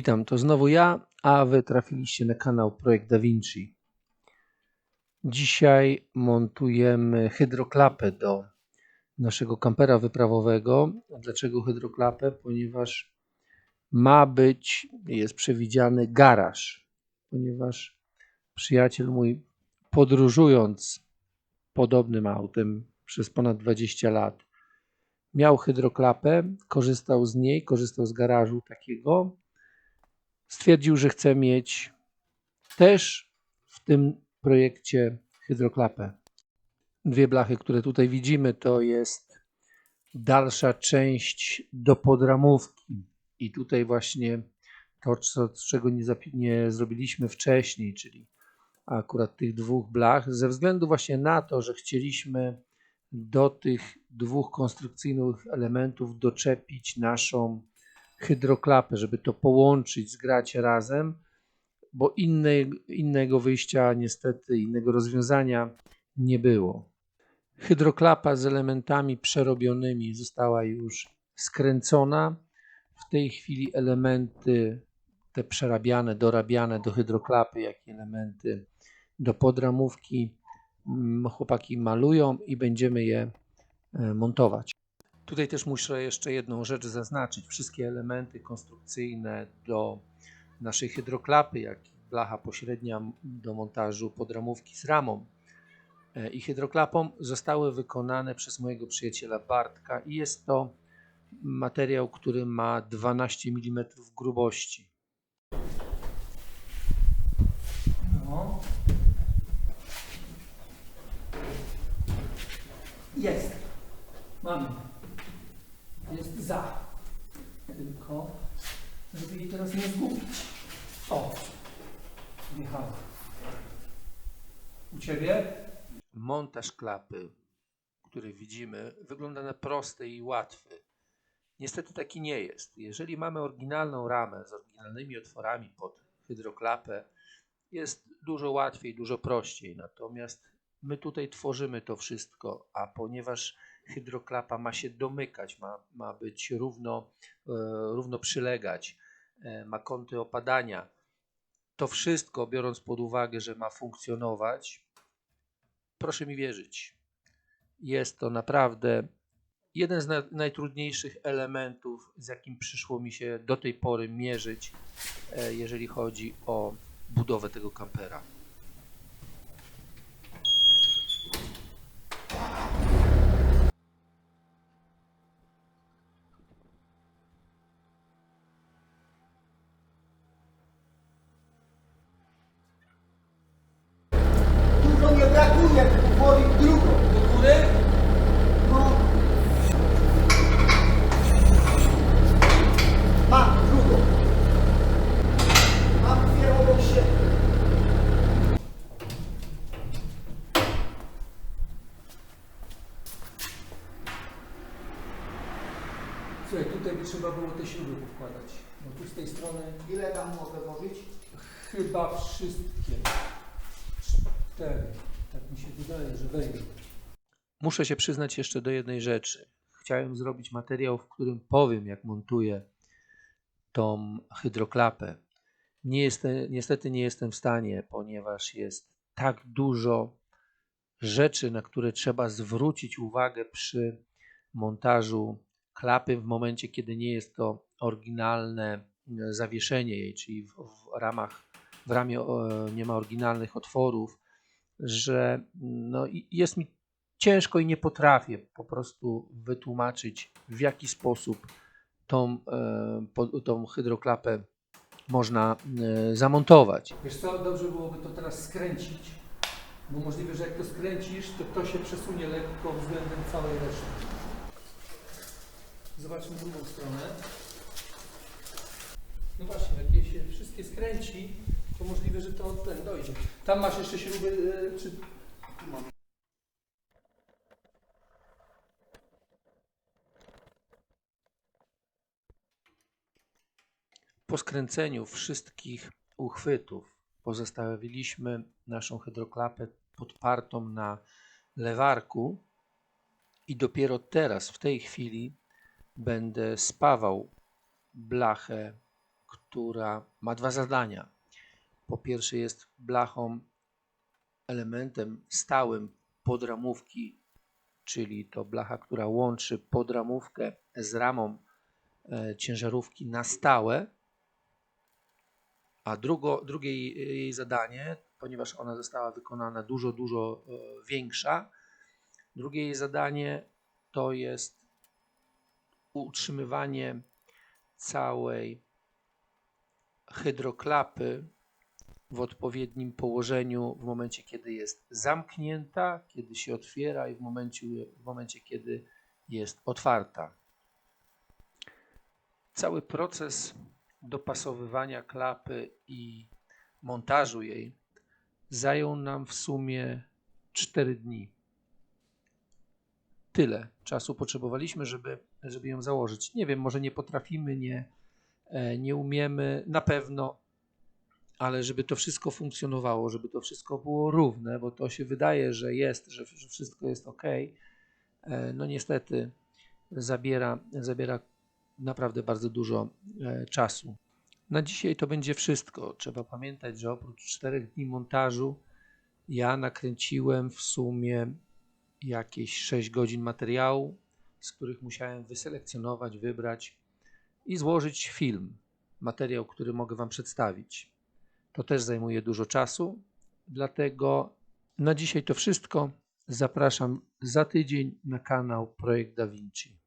Witam, to znowu ja, a wy trafiliście na kanał Projekt Da Vinci. Dzisiaj montujemy hydroklapę do naszego kampera wyprawowego. Dlaczego hydroklapę? Ponieważ ma być, jest przewidziany garaż, ponieważ przyjaciel mój podróżując podobnym autem przez ponad 20 lat miał hydroklapę, korzystał z niej, korzystał z garażu takiego. Stwierdził, że chce mieć też w tym projekcie hydroklapę. Dwie blachy, które tutaj widzimy, to jest dalsza część do podramówki. I tutaj właśnie to, co, czego nie, nie zrobiliśmy wcześniej, czyli akurat tych dwóch blach, ze względu właśnie na to, że chcieliśmy do tych dwóch konstrukcyjnych elementów doczepić naszą hydroklapę, żeby to połączyć, zgrać razem, bo innej, innego wyjścia, niestety, innego rozwiązania nie było. Hydroklapa z elementami przerobionymi została już skręcona. W tej chwili elementy te przerabiane, dorabiane do hydroklapy, jak i elementy do podramówki mm, chłopaki malują i będziemy je e, montować. Tutaj też muszę jeszcze jedną rzecz zaznaczyć. Wszystkie elementy konstrukcyjne do naszej hydroklapy, jak i blacha pośrednia do montażu podramówki z ramą e, i hydroklapą zostały wykonane przez mojego przyjaciela Bartka i jest to materiał, który ma 12 mm grubości. No. Jest. Mamy. Jest za. Tylko, żeby jej O. Wjechała. U Ciebie? Montaż klapy, który widzimy, wygląda na prosty i łatwy. Niestety taki nie jest. Jeżeli mamy oryginalną ramę z oryginalnymi otworami pod hydroklapę, jest dużo łatwiej, dużo prościej. Natomiast my tutaj tworzymy to wszystko, a ponieważ hydroklapa ma się domykać, ma, ma być równo, e, równo przylegać, ma kąty opadania, to wszystko biorąc pod uwagę, że ma funkcjonować, proszę mi wierzyć, jest to naprawdę jeden z na, najtrudniejszych elementów, z jakim przyszło mi się do tej pory mierzyć, e, jeżeli chodzi o budowę tego kampera. Dużo nie brakuje, powoli w drugą. Do góry? No. Mam drugą. Mam dwie obok siebie. Słuchaj, tutaj by trzeba było te śruby wkładać. Bo tu z tej strony Ile tam mogę włożyć? chyba wszystkie. Cztery. Mi się wydaje, że. Muszę się przyznać jeszcze do jednej rzeczy. Chciałem zrobić materiał, w którym powiem, jak montuję tą hydroklapę. Nie jestem, niestety nie jestem w stanie, ponieważ jest tak dużo rzeczy, na które trzeba zwrócić uwagę przy montażu klapy w momencie, kiedy nie jest to oryginalne e, zawieszenie jej, czyli w, w ramach, w ramie e, nie ma oryginalnych otworów, że no, jest mi ciężko i nie potrafię po prostu wytłumaczyć, w jaki sposób tą, e, tą hydroklapę można e, zamontować. Wiesz co, dobrze byłoby to teraz skręcić, bo możliwe, że jak to skręcisz, to to się przesunie lekko względem całej reszty. Zobaczmy drugą stronę. No właśnie, jak je się wszystkie skręci, to możliwe, że to ten dojdzie. Tam masz jeszcze śruby, e, czy... Po skręceniu wszystkich uchwytów pozostawiliśmy naszą hydroklapę podpartą na lewarku i dopiero teraz, w tej chwili, będę spawał blachę, która ma dwa zadania. Po pierwsze jest blachą, elementem stałym podramówki, czyli to blacha, która łączy podramówkę z ramą e, ciężarówki na stałe. A drugo, drugie jej- zadanie, ponieważ ona została wykonana dużo, dużo e, większa, drugie jej zadanie to jest utrzymywanie całej hydroklapy w odpowiednim położeniu w momencie, kiedy jest zamknięta, kiedy się otwiera i w momencie, w momencie kiedy jest otwarta. Cały proces dopasowywania klapy i montażu jej zajął nam w sumie 4 dni. Tyle czasu potrzebowaliśmy, żeby, żeby ją założyć. Nie wiem, może nie potrafimy, nie, e, nie umiemy, na pewno, ale żeby to wszystko funkcjonowało, żeby to wszystko było równe, bo to się wydaje, że jest, że, wszystko jest ok, e, no niestety zabiera, zabiera naprawdę bardzo dużo e, czasu. Na dzisiaj to będzie wszystko. Trzeba pamiętać, że oprócz czterech dni montażu ja nakręciłem w sumie jakieś 6 godzin materiału, z których musiałem wyselekcjonować, wybrać i złożyć film, materiał, który mogę Wam przedstawić. To też zajmuje dużo czasu, dlatego na dzisiaj to wszystko. Zapraszam za tydzień na kanał Projekt Da Vinci.